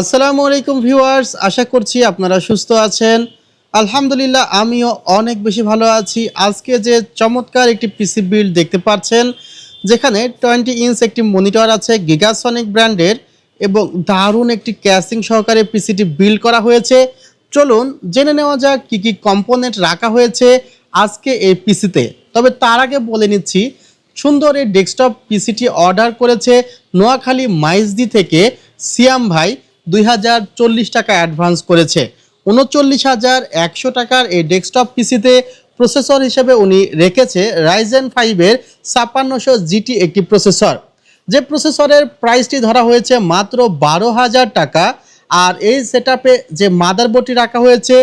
আসসালামু আলাইকুম ভিউয়ার্স, আশা করছি আপনারা সুস্থ আছেন। আলহামদুলিল্লাহ, আমিও অনেক বেশি ভালো আছি। আজকে যে চমৎকার একটি পিসি বিল্ড দেখতে পাচ্ছেন, যেখানে টোয়েন্টি ইঞ্চ একটি মনিটর আছে গিগাসনিক ব্র্যান্ডের এবং দারুণ একটি ক্যাসিং সহকারে পিসিটি বিল্ড করা হয়েছে। চলুন জেনে নেওয়া যাক কী কী কম্পোনেন্ট রাখা হয়েছে আজকে এই পিসিতে তবে তার আগে বলে নিচ্ছি, সুন্দর এই ডেস্কটপ পিসিটি অর্ডার করেছে নোয়াখালী মাইজদি থেকে সিয়াম ভাই। দুই হাজার চল্লিশ টাকা অ্যাডভান্স করেছে। উনচল্লিশ হাজার একশো টাকার এই ডেস্কটপ পিসিতে প্রসেসর হিসেবে উনি রেখেছে রাইজেন ফাইভের ছাপ্পান্নশো জিটি একটি প্রসেসর যে প্রসেসরের প্রাইসটি ধরা হয়েছে মাত্র বারো হাজার টাকা আর এই সেটআপে যে মাদারবোর্ডটি রাখা হয়েছে,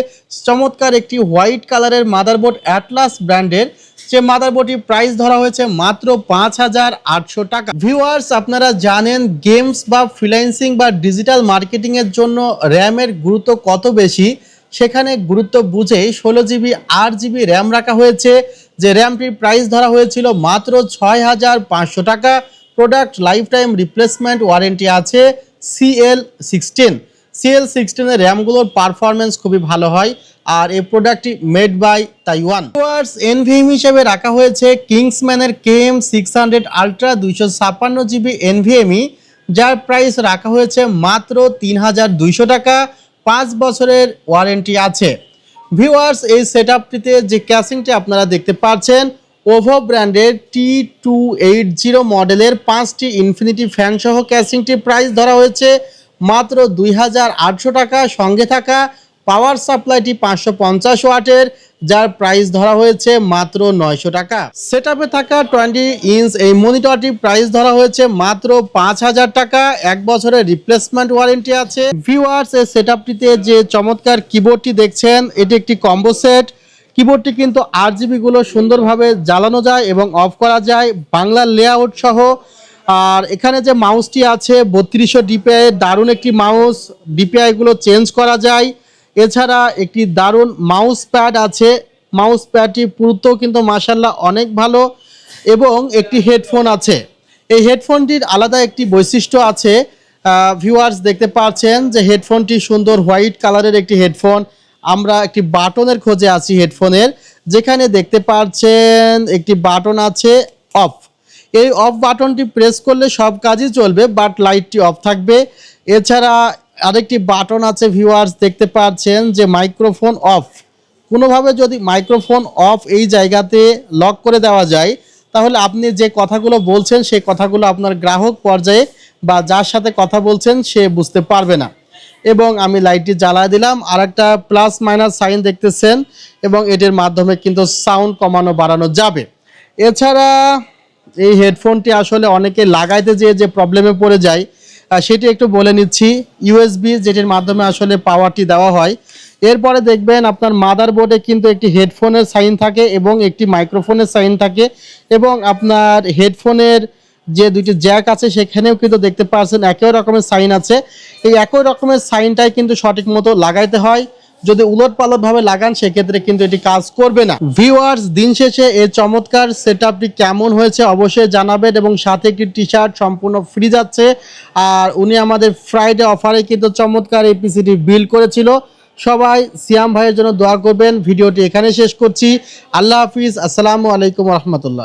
চমৎকার একটি হোয়াইট কালারের মাদারবোর্ড অ্যাটলাস ব্র্যান্ডের যে মাদারবোর্ডটির প্রাইস ধরা হয়েছে মাত্র পাঁচ হাজার আটশো টাকা। ভিউয়ার্স আপনারা জানেন গেমস বা ফ্রিল্যান্সিং বা ডিজিটাল মার্কেটিংয়ের জন্য র্যামের গুরুত্ব কত বেশি? সেখানে গুরুত্ব বুঝেই ষোলো জিবি, আট জিবি র্যাম রাখা হয়েছে, যে র্যামটির প্রাইস ধরা হয়েছিল মাত্র ছয় হাজার পাঁচশো টাকা। Product lifetime replacement warranty আছে সিএল সিক্সটিন সিএল সিক্সটিনের র্যামগুলোর পারফরমেন্স খুবই ভালো হয়। আর এই প্রোডাক্টটি মেড বাই তাইওয়ান ওয়ার্স এনভিএম হিসেবে রাখা হয়েছে কিংসম্যানের কেএম সিক্স হান্ড্রেড আলট্রা দুইশো ছাপ্পান্ন জিবি এনভিএমই যার প্রাইস রাখা হয়েছে মাত্র তিন হাজার দুইশো টাকা, পাঁচ বছরের ওয়ারেন্টি আছে। ভিউয়ার্স এই সেট আপটিতে যে ক্যাসিংটি আপনারা দেখতে পাচ্ছেন ওভো ব্র্যান্ডের টি টু এইট জিরো মডেলের পাঁচটি ইনফিনিটি ফ্যান সহ ক্যাসিংটির প্রাইস ধরা হয়েছে মাত্র দুই হাজার আটশো টাকা, সঙ্গে থাকা পাওয়ার সাপ্লাইটি পাঁচশো পঞ্চাশ ওয়াটের, যার প্রাইস ধরা হয়েছে মাত্র নয়শো টাকা। সেটআপে থাকা টোয়েন্টি ইঞ্চ এই মনিটরটির প্রাইস ধরা হয়েছে মাত্র পাঁচ হাজার টাকা। এক বছরের রিপ্লেসমেন্ট ওয়ারেন্টি আছে। ভিউয়ার্স এই সেটআপটিতে যে চমৎকার কিবোর্ডটি দেখছেন, এটি একটি কম্বো সেট কিবোর্ডটি কিন্তু আর জিবিগুলো সুন্দরভাবে জ্বালানো যায় এবং অফ করা যায়, বাংলা লেআউট সহ। আর এখানে যে মাউসটি আছে, বত্রিশশো ডিপিআই দারুণ একটি মাউস ডিপিআইগুলো চেঞ্জ করা যায়। এছাড়া একটি দারুণ মাউস প্যাড আছে। মাউস প্যাডটি পুরুত্ব কিন্তু মাসাল্লাহ অনেক ভালো এবং একটি হেডফোন আছে। এই হেডফোনটির আলাদা একটি বৈশিষ্ট্য আছে। ভিউয়ার্স দেখতে পাচ্ছেন যে হেডফোনটি সুন্দর হোয়াইট কালারের একটি হেডফোন আমরা একটি বাটনের খোঁজে আছি হেডফোনের যেখানে দেখতে পাচ্ছেন একটি বাটন আছে অফ এই অফ বাটনটি প্রেস করলে সব কাজই চলবে বাট লাইটটি অফ থাকবে। এছাড়া আরেকটি বাটন আছে ভিউয়ার্স দেখতে পাচ্ছেন যে মাইক্রোফোন অফ কোনোভাবে যদি মাইক্রোফোন অফ এই জায়গাতে লক করে দেওয়া যায়, তাহলে আপনি যে কথাগুলো বলছেন, সেই কথাগুলো আপনার গ্রাহক পর্যায়ে বা যার সাথে কথা বলছেন, সে বুঝতে পারবে না। এবং আমি লাইটটি জ্বালায় দিলাম আর একটা প্লাস মাইনাস সাইন দেখতেছেন, এবং এটির মাধ্যমে কিন্তু সাউন্ড কমানো, বাড়ানো যাবে। এছাড়া এই হেডফোনটি আসলে অনেকে লাগাইতে যেয়ে যে প্রবলেমে পড়ে যায় সেটি একটু বলে নিচ্ছি। ইউএসবি যেটির মাধ্যমে আসলে পাওয়ারটি দেওয়া হয়। এরপরে দেখবেন আপনার মাদার বোর্ডে কিন্তু একটি হেডফোনের সাইন থাকে এবং একটি মাইক্রোফোনের সাইন থাকে এবং আপনার হেডফোনের যে দুটি জ্যাক আছে সেখানেও কিন্তু দেখতে পাচ্ছেন একই রকমের সাইন আছে। এই একই রকমের সাইনটাই কিন্তু সঠিক মতো লাগাইতে হয়। যদি উলট পালট ভাবে লাগান, সেক্ষেত্রে কিন্তু এটি কাজ করবে না। ভিউয়ার্স দিন শেষে এই চমৎকার সেট কেমন হয়েছে অবশ্যই জানাবেন এবং সাথে একটি টি শার্ট সম্পূর্ণ ফ্রি যাচ্ছে। আর উনি আমাদের ফ্রাইডে অফারে কিন্তু চমৎকার এই পিসিটি বিল করেছিল। সবাই, সিয়াম ভাইয়ের জন্য দোয়া করবেন। ভিডিওটি এখানে শেষ করছি। আল্লাহ হাফিজ। আসসালামু আলাইকুম রহমতুল্লাহ।